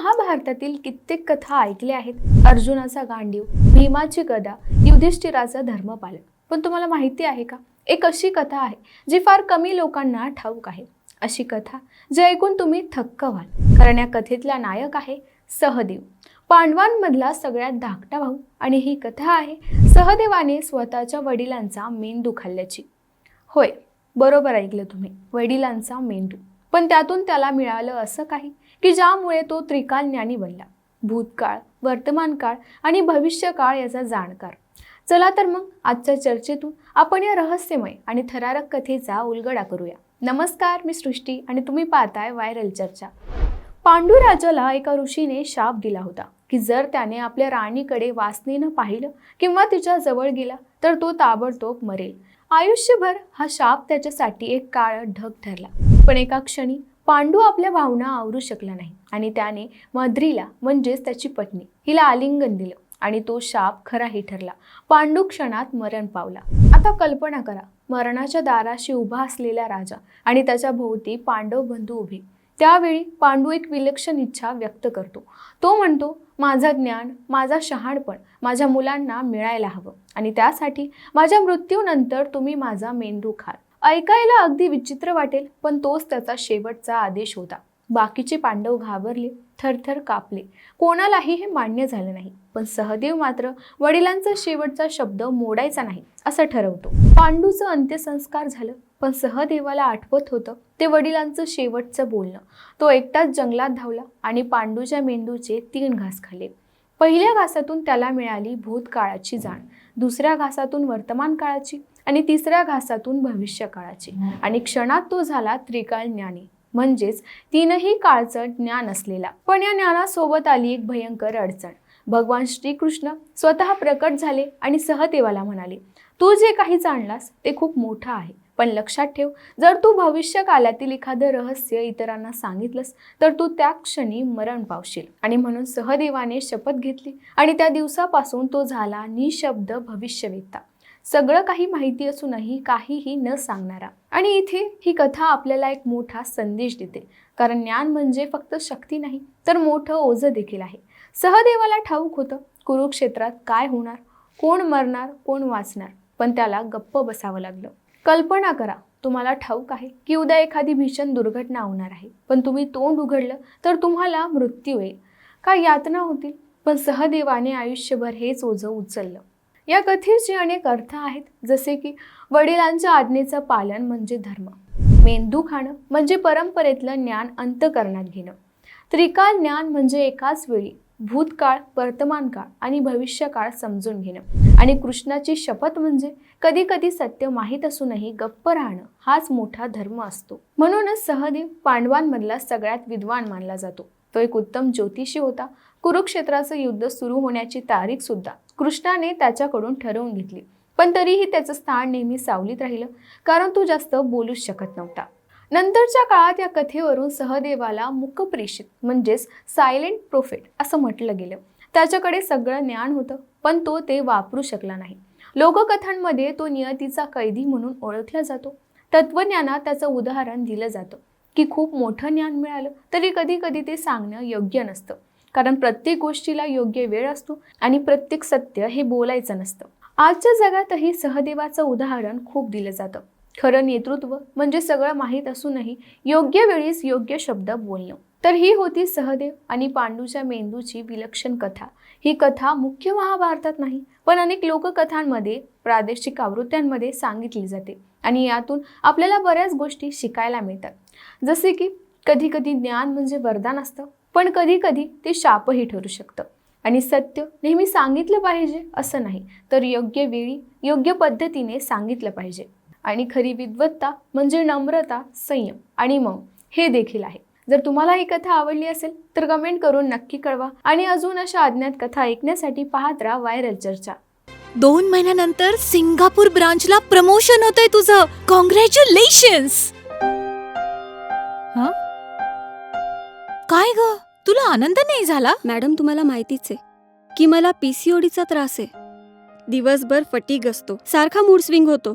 महाभारतातील कित्येक कथा ऐकल्या आहेत. अर्जुनाचा गांडीव भीमाची गदा युधिष्ठिराचा धर्मपालन. पण तुम्हाला माहिती आहे का? एक अशी कथा आहे जी फार कमी लोकांना ठाऊक आहे. अशी कथा जे ऐकून तुम्ही थक्क व्हाल. कारण या कथेतला नायक आहे सहदेव. पांडवांमधला सगळ्यात धाकटा भाऊ. आणि ही कथा आहे सहदेवाने स्वतःच्या वडिलांचा मेंदू खाल्ल्याची. होय बरोबर ऐकलं तुम्ही. वडिलांचा मेंदू. पण त्यातून त्याला मिळालं असं काही की ज्यामुळे तो त्रिकाल ज्ञानी बनला. भूतकाळ वर्तमान काळ आणि भविष्यकाळ याचा जाणकार. चला तर मग आजच्या चर्चेतून आपण या रहस्यमय आणि थरारक कथेचा उलगडा करूया. नमस्कार मी सृष्टी आणि तुम्ही पाहताय व्हायरल चर्चा. पांडुराजाला एका ऋषीने शाप दिला होता की जर त्याने आपल्या राणीकडे वासनेनं पाहिलं किंवा तिच्या जवळ गेला तर तो ताबडतोब मरेल. आयुष्यभर हा शाप त्याच्यासाठी एक काळ ढग ठरला. पण एका क्षणी पांडू आपल्या भावना आवरू शकला नाही आणि त्याने मद्रीला म्हणजेच त्याची पत्नी हिला आलिंगन दिलं आणि तो शाप खराही ठरला. पांडू क्षणात मरण पावला. आता कल्पना करा मरणाच्या दाराशी उभा असलेला राजा आणि त्याच्या भोवती पांडव बंधू उभे. त्यावेळी पांडू एक विलक्षण इच्छा व्यक्त करतो. तो म्हणतो माझं ज्ञान माझा शहाणपण माझ्या मुलांना मिळायला हवं आणि त्यासाठी माझ्या मृत्यूनंतर तुम्ही माझा मेंदू खाल. ऐकायला अगदी विचित्र वाटेल पण तोच त्याचा शेवटचा आदेश होता. बाकीचे पांडव घाबरले थरथर कापले. कोणालाही हे मान्य झालं नाही पण सहदेव मात्र वडिलांचा शेवटचा शब्द मोडायचा नाही असं ठरवतो. पांडूचं अंत्यसंस्कार झालं पण सहदेवाला आठवत होतं ते वडिलांचं शेवटचं बोलणं. तो एकटाच जंगलात धावला आणि पांडूच्या मेंदूचे तीन घास खाल्ले. पहिल्या घासातून त्याला मिळाली भूतकाळाची जाण दुसऱ्या घासातून वर्तमान काळाची आणि तिसऱ्या घासातून भविष्य काळाची. आणि क्षणात तो झाला त्रिकाळ ज्ञानी. म्हणजेच तीनही काळचं ज्ञान असलेला. पण या ज्ञानासोबत आली एक भयंकर अडचण. भगवान श्रीकृष्ण स्वतः प्रकट झाले आणि सहदेवाला म्हणाले तू जे काही जाणलास ते खूप मोठं आहे. पण लक्षात ठेव जर तू भविष्य कालातील एखादं रहस्य इतरांना सांगितलंस तर तू त्या क्षणी मरण पावशील. आणि म्हणून सहदेवाने शपथ घेतली आणि त्या दिवसापासून तो झाला निशब्द भविष्यवेत्ता. सगळं काही माहिती असूनही काहीही न सांगणारा. आणि इथे ही कथा आपल्याला एक मोठा संदेश देते. कारण ज्ञान म्हणजे फक्त शक्ती नाही तर मोठं ओझं देखील आहे. सहदेवाला ठाऊक होतं कुरुक्षेत्रात काय होणार? कोण मरणार कोण वाचणार? पण त्याला गप्प बसावं लागलं. कल्पना करा तुम्हाला ठाऊक आहे की उद्या एखादी भीषण दुर्घटना होणार आहे. पण तुम्ही तोंड उघडलं तर तुम्हाला मृत्यू येईल. का यातना होतील? पण सहदेवाने आयुष्यभर हेच ओझं उचललं. या कथेचे अनेक अर्थ आहेत जसे की वडिलांच्या आज्ञेचं पालन म्हणजे धर्म. मेंदू खाणं म्हणजे परंपरेतलं ज्ञान अंतकरणात घेणं. त्रिकाल ज्ञान म्हणजे एकाच वेळी भूतकाळ वर्तमान काळ आणि भविष्यकाळ समजून घेणं. आणि कृष्णाची शपथ म्हणजे कधी कधी सत्य माहीत असूनही गप्प राहणं हाच मोठा धर्म असतो. म्हणूनच सहदेव पांडवांमधला सगळ्यात विद्वान मानला जातो. तो एक उत्तम ज्योतिषी होता. कुरुक्षेत्राचं युद्ध सुरू होण्याची तारीख सुद्धा कृष्णाने त्याच्याकडून ठरवून घेतली. पण तरीही त्याचं स्थान नेहमी सावलीत राहिलं कारण तो जास्त बोलूच शकत नव्हता. नंतरच्या काळात या कथेवरून सहदेवाला मुकप्रेषित म्हणजेच सायलेंट प्रोफेट असं म्हटलं गेलं. त्याच्याकडे सगळं ज्ञान होतं पण तो ते वापरू शकला नाही. लोककथांमध्ये तो नियतीचा कैदी म्हणून ओळखला जातो. तत्वज्ञानात त्याचं उदाहरण दिलं जातं. की खूप मोठं ज्ञान मिळालं तरी कधी कधी ते सांगणं योग्य नसतं. कारण प्रत्येक गोष्टीला योग्य वेळ असतो आणि प्रत्येक सत्य हे बोलायचं नसतं. आजच्या जगातही सहदेवाचं उदाहरण खूप दिलं जातं. खरं नेतृत्व म्हणजे सगळं माहीत असूनही योग्य वेळीच योग्य शब्द बोलणं. तर ही होती सहदेव आणि पांडूच्या मेंदूची विलक्षण कथा. ही कथा मुख्य महाभारतात नाही पण अनेक लोककथांमध्ये प्रादेशिक आवृत्त्यांमध्ये सांगितली जाते आणि यातून आपल्याला बऱ्याच गोष्टी शिकायला मिळतात. जसे की कधी कधी ज्ञान म्हणजे वरदान असतं पण कधी कधी ते शापही ठरू शकतं. आणि सत्य नेहमी सांगितलं पाहिजे असं नाही तर योग्य वेळी योग्य पद्धतीने सांगितलं पाहिजे. आणि खरी विद्वत्ता म्हणजे नम्रता संयम आणि मग हे देखील आहे. जर तुम्हाला ही कथा आवडली असेल तर कमेंट करून नक्की कळवा. आणि अजून अशा अज्ञात कथा ऐकण्यासाठी पाहत राहा व्हायरल चर्चा दोन महिन्यानंतर सिंगापूर ब्रांचला प्रमोशन होतंय तुझं. कॉंग्रॅच्युलेशन्स काय ग? तुला आनंद नाही झाला? मॅडम तुम्हाला माहितीच आहे की मला पीसीओडीचा त्रास आहे. दिवसभर फटीग असतो. सारखा मूड स्विंग होतो.